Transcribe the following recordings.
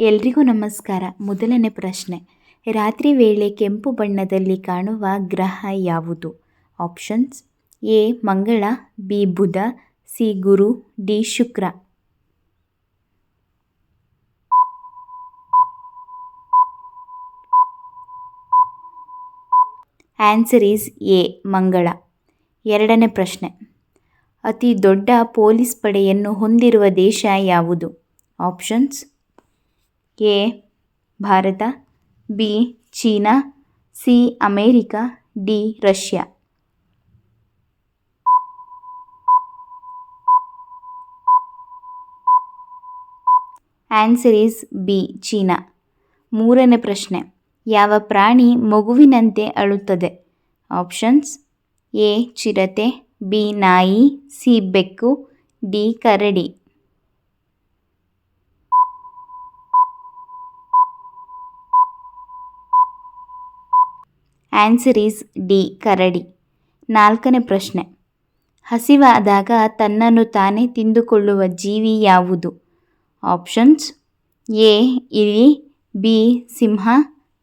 ಎಲ್ರಿಗೂ ನಮಸ್ಕಾರ. ಮೊದಲನೇ ಪ್ರಶ್ನೆ. ರಾತ್ರಿ ವೇಳೆ ಕೆಂಪು ಬಣ್ಣದಲ್ಲಿ ಕಾಣುವ ಗ್ರಹ ಯಾವುದು? ಆಪ್ಷನ್ಸ್ ಎ, ಮಂಗಳ, ಬಿ, ಬುಧ, ಸಿ, ಗುರು, ಡಿ, ಶುಕ್ರ. ಆನ್ಸರ್ ಈಸ್ ಎ, ಮಂಗಳ. ಎರಡನೇ ಪ್ರಶ್ನೆ. ಅತಿ ದೊಡ್ಡ ಪೊಲೀಸ್ ಪಡೆಯನ್ನು ಹೊಂದಿರುವ ದೇಶ ಯಾವುದು? Options A, Bharat, B, China, C, America, D, Russia. Answer is B, China. ಮೂರನೇ ಪ್ರಶ್ನೆ. ಯಾವ ಪ್ರಾಣಿ ಮಗುವಿನಂತೆ ಅಳುತ್ತದೆ? ಆಪ್ಷನ್ಸ್ ಎ, ಚಿರತೆ, ಬಿ, ನಾಯಿ, ಸಿ, ಬೆಕ್ಕು, ಡಿ, ಕರಡಿ. ಆನ್ಸರ್ ಈಸ್ ಡಿ ಕರಡಿ. ನಾಲ್ಕನೇ ಪ್ರಶ್ನೆ. ಹಸಿವಾದಾಗ ತನ್ನನ್ನು ತಾನೇ ತಿಂದುಕೊಳ್ಳುವ ಜೀವಿ ಯಾವುದು? ಆಪ್ಷನ್ಸ್ ಎ ಇಲಿ ಬಿ ಸಿಂಹ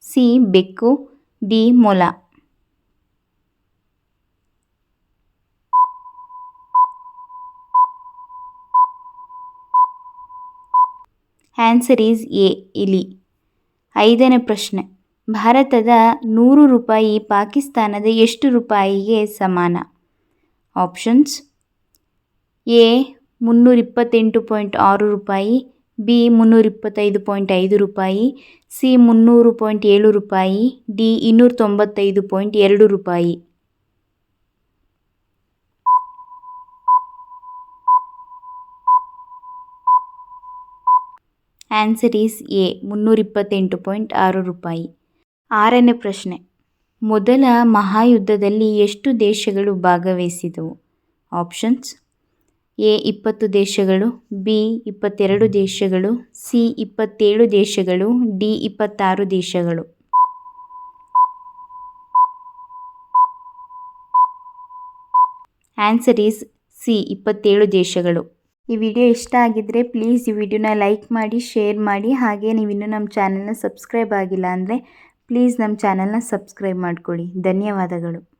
ಸಿ ಬೆಕ್ಕು ಡಿ ಮೊಲ. ಆನ್ಸರ್ ಈಸ್ ಎ ಇಲಿ. ಐದನೇ ಪ್ರಶ್ನೆ. ಭಾರತದ ನೂರು ರೂಪಾಯಿ, ಪಾಕಿಸ್ತಾನದ ಎಷ್ಟು ರೂಪಾಯಿಗೆ ಸಮಾನ? ಆಪ್ಷನ್ಸ್ ಎ ಮುನ್ನೂರ ಇಪ್ಪತ್ತೆಂಟು ಪಾಯಿಂಟ್ ಆರು ರೂಪಾಯಿ, ಬಿ ಮುನ್ನೂರ ಇಪ್ಪತ್ತೈದು ಪಾಯಿಂಟ್ ಐದು ರೂಪಾಯಿ, ಸಿ, ಮುನ್ನೂರು ಪಾಯಿಂಟ್ ಏಳು ರೂಪಾಯಿ, ಡಿ ಇನ್ನೂರ ತೊಂಬತ್ತೈದು ಪಾಯಿಂಟ್ ಎರಡು ರೂಪಾಯಿ. ಆನ್ಸರ್ ಈಸ್ ಎ ಮುನ್ನೂರ ಇಪ್ಪತ್ತೆಂಟು ಪಾಯಿಂಟ್ ಆರು ರೂಪಾಯಿ. ಆರನೇ ಪ್ರಶ್ನೆ. ಮೊದಲ ಮಹಾಯುದ್ಧದಲ್ಲಿ ಎಷ್ಟು ದೇಶಗಳು ಭಾಗವಹಿಸಿದವು? ಆಪ್ಷನ್ಸ್, ಎ ಇಪ್ಪತ್ತು ದೇಶಗಳು, ಬಿ ಇಪ್ಪತ್ತೆರಡು ದೇಶಗಳು, ಸಿ ಇಪ್ಪತ್ತೇಳು ದೇಶಗಳು, ಡಿ ಇಪ್ಪತ್ತಾರು ದೇಶಗಳು. ಆನ್ಸರ್ ಈಸ್ ಸಿ ಇಪ್ಪತ್ತೇಳು ದೇಶಗಳು. ಈ ವಿಡಿಯೋ ಇಷ್ಟ ಆಗಿದ್ದರೆ ಪ್ಲೀಸ್ ಈ ವಿಡಿಯೋನ ಲೈಕ್ ಮಾಡಿ, ಶೇರ್ ಮಾಡಿ, ಹಾಗೆ ನೀವು ನಮ್ಮ ಚಾನಲ್ನ ಸಬ್ಸ್ಕ್ರೈಬ್ ಆಗಿಲ್ಲ ಅಂದರೆ ಪ್ಲೀಸ್ ನಮ್ಮ ಚಾನಲ್ನ ಸಬ್ಸ್ಕ್ರೈಬ್ ಮಾಡಿಕೊಳ್ಳಿ. ಧನ್ಯವಾದಗಳು.